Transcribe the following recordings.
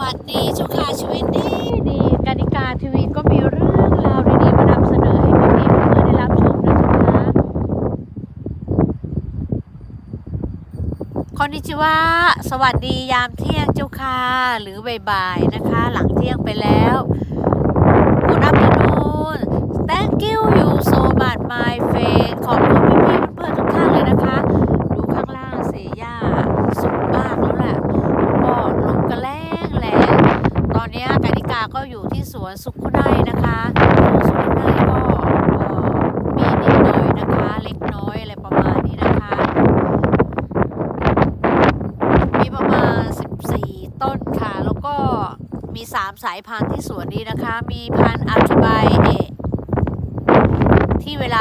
วัสดีชุกาชีวิตดีดีกานิกาทีวีก็มีเรื่องราวดีๆมานำเสนอให้พี่ๆเพื่อนๆได้รับชมนะจ๊ะคะคอนนิจิวะสวัสดียามเที่ยงเจ้าค่ะหรือบ่ายๆนะคะ หลังเที่ยงไปแล้ว Good afternoon Thank you you so much my friend ขอบคุณพี่ๆเพื่อนๆทุกท่านเลยนะคะ ดูข้างล่างเสียหญ้าสูงมากแล้วแหละ ก็ลมกระแรงแรงตอนนี้ ก็อยู่ที่สวนสุขุไนนะคะสวนสุขุไนก็มีนิดหน่อยนะคะ เล็กน้อยอะไรประมาณนี้นะคะ มีประมาณ 14 ต้นค่ะ แล้วก็มี 3 สายพันธุ์ที่สวนนี้นะคะ มีพันธุ์อาคิบายเอะที่เวลา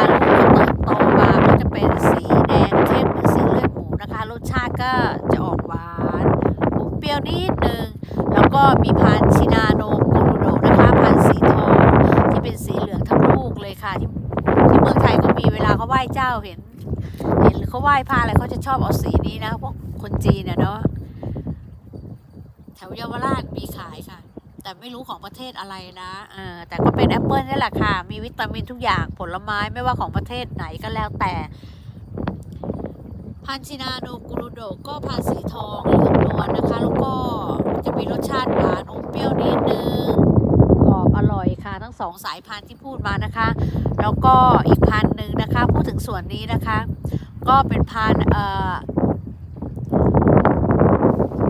าเห็น เห็นเขาไหว้พระอะไรเขาจะชอบเอาสีนี้นะพวกคนจีนเนาะแถวเยาวราชมีขายค่ะ แต่ไม่รู้ของประเทศอะไรนะเออแต่ก็เป็นแอปเปิลนี่แหละค่ะ มีวิตามินทุกอย่างผลไม้ไม่ว่าของประเทศไหนก็แล้วแต่ พันชินาโนกุรุโดก็พันสีทองเหลืองนวลนะคะ แล้วก็จะมีรสชาติหวานอมเปรี้ยวนิดนึง ค่ะ ทั้งสองสายพันธุ์ที่พูดมานะคะ แล้วก็อีกพันธุ์หนึ่งนะคะ พูดถึงส่วนนี้นะคะ ก็เป็นพันธุ์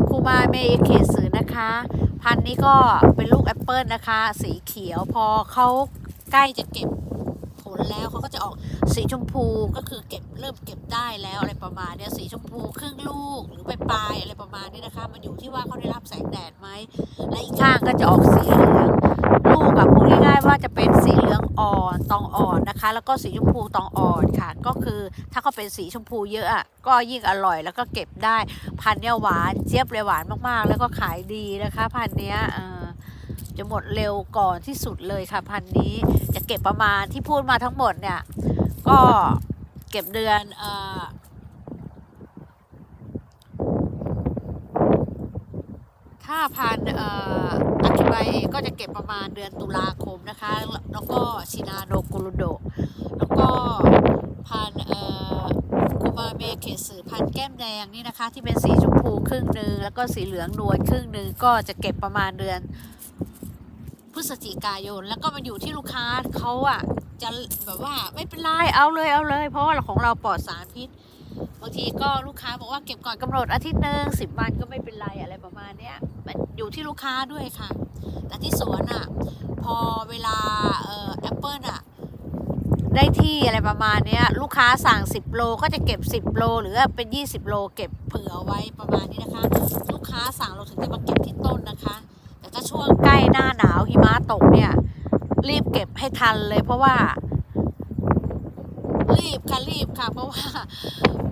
คูมาเมเอเคสือนะคะ พันธุ์นี้ก็เป็นลูกแอปเปิลนะคะ สีเขียวพอเขาใกล้จะเก็บ แล้วเขาก็จะออกสีชมพูก็คือเก็บเริ่มเก็บได้แล้วอะไรประมาณเนี้ยสีชมพูครึ่งลูกหรือปลายอะไรประมาณนี้นะคะ มันอยู่ที่ว่าเขาได้รับแสงแดดไหมและอีกข้างก็จะออกสีเหลืองลูกอะพูดง่ายๆว่าจะเป็นสีเหลืองอ่อนตองอ่อนนะคะ แล้วก็สีชมพูตองอ่อนค่ะ ก็คือถ้าเขาเป็นสีชมพูเยอะอะก็ยิ่งอร่อยแล้วก็เก็บได้พันเนี้ยหวานเจี๊ยบเลยหวานมากๆ แล้วก็ขายดีนะคะ พันเนี้ยเออ จะหมดเร็วก่อนที่สุดเลยค่ะพันนี้จะเก็บประมาณที่พูดมาทั้งหมดเนี่ย ก็เก็บเดือนเอ่อถ้าพันอาคิบายเองก็จะเก็บประมาณเดือนตุลาคมนะคะ แล้วก็ชินาโนกุรุโด แล้วก็พันเอ่อคูมาเมเคสือพันแก้มแดงนี่นะคะ ที่เป็นสีชมพูครึ่งหนึ่งแล้วก็สีเหลืองนวลครึ่งหนึ่งก็จะเก็บประมาณเดือน ฤศจิกายน แล้วก็มันอยู่ที่ลูกค้าเขาอะจะแบบว่าไม่เป็นไรเอาเลยเอาเลย เพราะว่าของเราปลอดสารพิษบางทีก็ลูกค้าบอกว่าเก็บก่อนกำหนดอาทิตย์หนึ่งสิบวันก็ไม่เป็นไรอะไรประมาณเนี้ยมันอยู่ที่ลูกค้าด้วยค่ะ แต่ที่สวนอะพอเวลาเอ่อแอปเปิลอะได้ที่อะไรประมาณเนี้ยลูกค้าสั่ง 10 โลก็จะเก็บ 10 โล หรือว่าเป็น 20 โล เก็บเผื่อไว้ประมาณนี้นะคะ ลูกค้าสั่งเราถึงจะมาเก็บที่ต้นนะคะ แต่ถ้าช่วงใกล้หน้า หิมะตกเนี่ย รีบเก็บให้ทันเลยเพราะว่า รีบค่ะรีบค่ะ เพราะว่า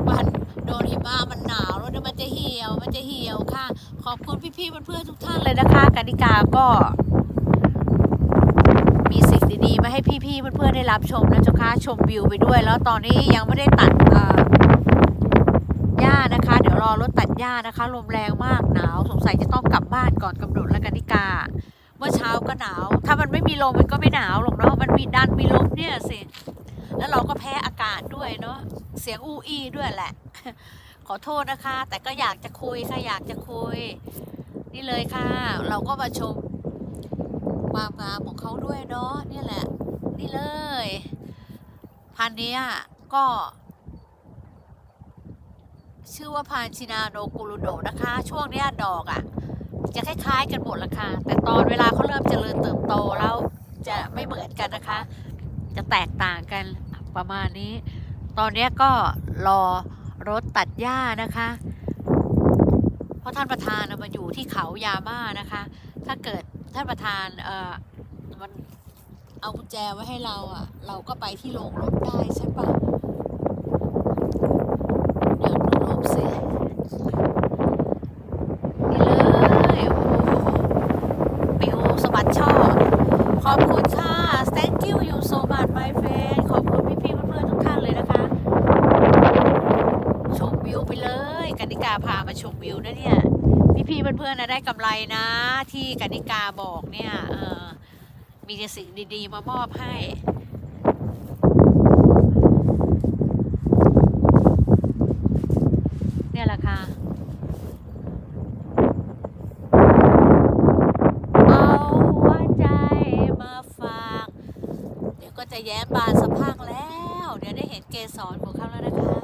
มันโดนหิมะมันหนาวแล้วเดี๋ยวมันจะเหี่ยว มันจะเหี่ยวค่ะ ขอบคุณพี่ๆเพื่อนๆทุกท่านเลยนะคะกนิกาก็ มีสิ่งดีๆมาให้พี่ๆเพื่อนๆได้รับชมนะเจ้าค่ะชมวิวไปด้วย แล้วตอนนี้ยังไม่ได้ตัดหญ้านะคะ เดี๋ยวรอรถตัดหญ้านะคะลมแรงมากหนาว สงสัยจะต้องกลับบ้านก่อนกำหนดแล้วกันนิกา เมื่อเช้าก็หนาว ถ้ามันไม่มีลมมันก็ไม่หนาวหรอกเนาะมันมีดันมีลมเนี่ยสิแล้วเราก็แพ้อากาศด้วยเนาะเสียงอูอีด้วยแหละ ขอโทษนะคะ แต่ก็อยากจะคุยค่ะอยากจะคุย นี่เลยค่ะ เราก็มาชมความงามของเขาด้วยเนาะนี่แหละ นี่เลย พันนี้ก็ชื่อว่าพันชินาโนกุรุโดนะคะ ช่วงนี้ดอกอะ่ะ จะคล้ายๆ กันหมดละค่ะ แต่ตอนเวลาเขาเริ่มเจริญเติบโตแล้วจะไม่เหมือนกันนะคะ จะแตกต่างกันประมาณนี้ ตอนนี้ก็รอรถตัดหญ้านะคะ เพราะท่านประธานมาอยู่ที่เขายาม่านะคะ ถ้าเกิดท่านประธานเออมันเอากุญแจไว้ให้เราอะ เราก็ไปที่โรงรถได้ใช่ปะเดี๋ยวดูลมสินี่เลยโอ้โหปิวสะบัดช่อ ขอบคุณค่ะ thank you you so much my friend ขอบคุณพี่ๆเพื่อนๆทุกท่านเลยนะคะ ชมวิวไปเล ยกนิกาพามาชมวิวนะเนี่ย พี่ๆเพื่อนๆนะได้กำไรนะ ที่กนิกาบอกเนี่ยเออมีแต่สิ่งดีๆมามอบให้เนี่ยแหละค่ะเอาใจมาฝาก เดี๋ยวก็จะแย้มบานสะพังแล้ว เดี๋ยวได้เห็นเกสรของเขาแล้วนะคะ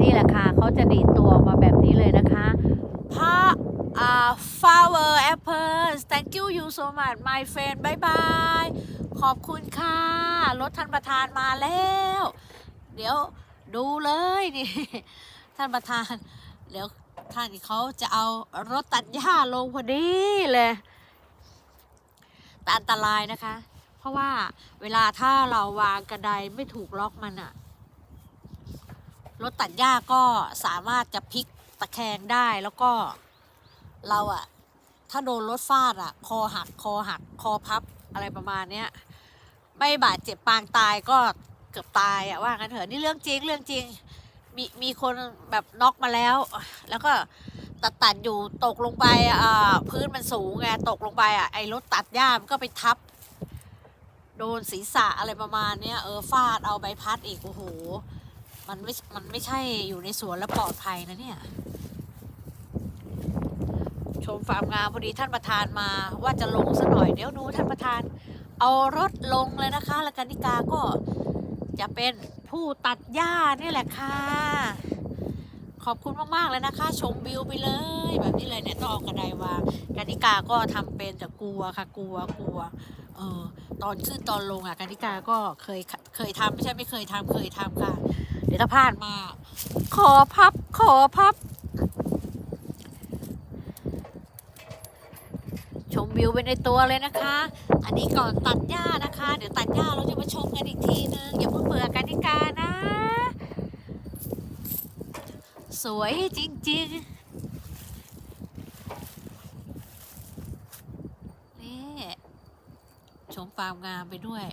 นี่แหละค่ะเขา จะดีดตัวออกมาแบบนี้เลยนะคะพระอ่า flower apples thank you you so much my friend bye bye ขอบคุณค่ะ รถท่านประธานมาแล้ว เดี๋ยวดูเลยนี่ ท่านประธาน เดี๋ยวท่านเขาจะเอารถตัดหญ้าลงพอดีเลยแต่อันตรายนะคะ เพราะว่าเวลาถ้าเราวางกระไดไม่ถูกล็อกมันอะ รถตัดหญ้าก็สามารถจะพลิกตะแคงได้แล้วก็เราอะถ้าโดนรถฟาดอะคอหักคอหักคอพับอะไรประมาณเนี้ยไม่บาดเจ็บปางตายก็เกือบตายอะว่างั้นเถอะนี่เรื่องจริงเรื่องจริงมีมีคนแบบน็อกมาแล้ว แล้วก็ตัดตัดอยู่ตกลงไปอ่าพื้นมันสูงไงตกลงไปอะไอ้รถตัดหญ้ามันก็ไปทับ โดนศีรษะอะไรประมาณเนี้ยเออฟาดเอาใบพัดอีกโอ้โห มันไม่ มันไม่ใช่อยู่ในสวนแล้วปลอดภัยนะเนี่ย ชมฟาร์มงามพอดีท่านประธานมาว่าจะลงสัหน่อยเดี๋ยวดูท่านประธาน เอารถลงเลยนะคะ แล้วกนิกาก็จะเป็นผู้ตัดหญ้านี่แหละค่ะ ขอบคุณมาก ๆ เลยนะคะ ชมวิวไปเลย แบบนี้เลยเนี่ยต้องเอากระไดวางกนิกาก็ทำเป็นแต่กลัวค่ะ กลัวกลัวเออตอนขึ้นตอนลงอะกนิกาก็เคยเคยทำไม่ใช่ไม่เคยทำเคยทำค่ะ ดี๋ยวถ้าพลาดมา ขอพับ ขอพับ ชมวิวไปในตัวเลยนะคะ อันนี้ก่อนตัดหญ้านะคะ เดี๋ยวตัดหญ้าเราจะมาชมกันอีกทีนึงอย่าเพิ่งเบื่อกันนิกานะ สวยจริงๆนี่ชมฟาร์มงามไปด้วย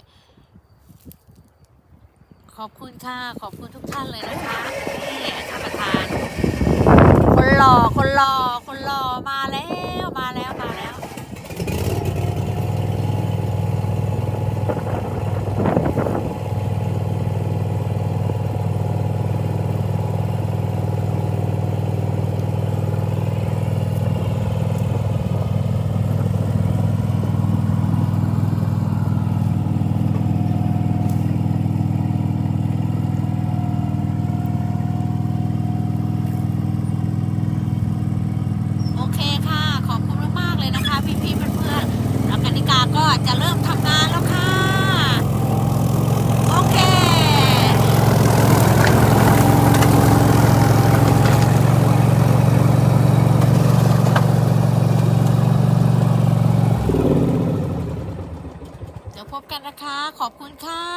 ขอบคุณค่ะ ขอบคุณทุกท่านเลยนะคะนี่ท่านประธาน คนหล่อคนหล่อคนหล่อมาแล้วมาแล้ว มาแล้ว โอเคค่ะ ขอบคุณมาก ๆ เลยนะคะ พี่ ๆ เพื่อนๆแล้วกนิกาก็จะเริ่มทำงานแล้วค่ะ โอเค เดี๋ยวพบกันนะคะ ข อบคุณค่ะ